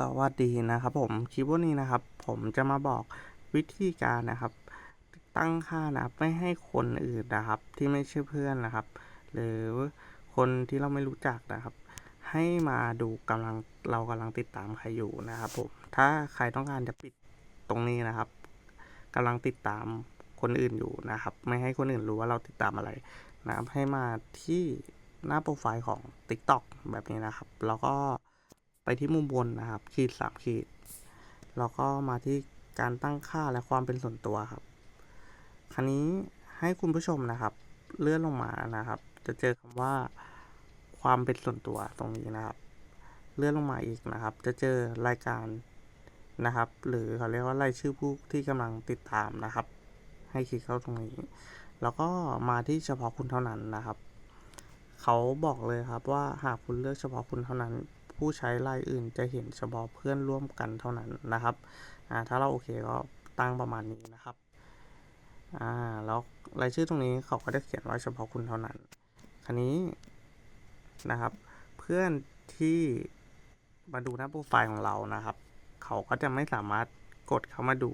สวัสดีนะครับผมคลิปวันนี้นะครับ ผมจะมาบอกวิธีการนะครับ ตั้งค่านะครับไม่ให้คนอื่นนะครับ ที่ไม่ใช่เพื่อนนะครับ หรือคนที่เราไม่รู้จักนะครับ ให้มาดูกำลังเรากำลังติดตามใครอยู่นะครับผมถ้าใครต้องการจะปิดตรงนี้นะครับกำลังติดตามคนอื่นอยู่นะครับ ไม่ให้คนอื่นรู้ว่าเราติดตามอะไรนะครับ ให้มาที่หน้าโปรไฟล์ของ TikTok แบบนี้นะครับ แล้วก็ ไปที่มุมบนนะครับ ขีดสามขีด แล้วก็มาที่การตั้งค่าและความเป็นส่วนตัวครับ คราวนี้ให้คุณผู้ชมนะครับ เลื่อนลงมานะครับ จะเจอคำว่า ความเป็นส่วนตัวตรงนี้นะครับ เลื่อนลงมาอีกนะครับ จะเจอรายการนะครับ หรือเขาเรียกว่ารายชื่อผู้ที่กำลังติดตามนะครับ ให้คลิกเข้าตรงนี้ แล้วก็มาที่เฉพาะคุณเท่านั้นนะครับ เขาบอกเลยครับว่าหากคุณเลือกเฉพาะคุณเท่านั้น ผู้ใช้รายอื่นจะเห็นเฉพาะเพื่อนร่วมกันเท่านั้นนะครับถ้าเราโอเคก็ตั้งประมาณนี้นะครับแล้วรายชื่อตรงนี้เขาก็จะเขียนว่าเฉพาะคุณเท่านั้นคราวนี้นะครับ เพื่อนที่มาดูหน้าโปรไฟล์ของเรานะครับ เขาก็จะไม่สามารถกดเข้ามาดู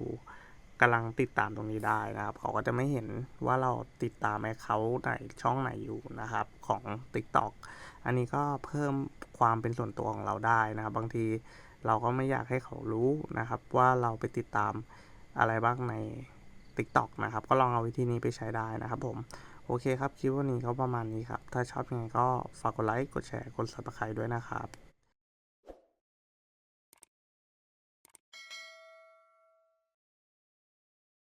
กำลังติดตามตรงนี้ได้นะครับ เขาก็จะไม่เห็นว่าเราติดตามแอคเขาไหนช่องไหนอยู่นะครับของ TikTok อันนี้ก็เพิ่มความเป็นส่วนตัวของเราได้นะครับ บางทีเราก็ไม่อยากให้เขารู้นะครับ ว่าเราไปติดตามอะไรบ้างใน TikTok นะครับ ก็ลองเอาวิธีนี้ไปใช้ได้นะครับผมโอเคครับ คลิปวันนี้ก็ประมาณนี้ครับ ถ้าชอบยังไงก็ฝากกดไลค์ กดแชร์ กด subscribe ด้วยนะครับ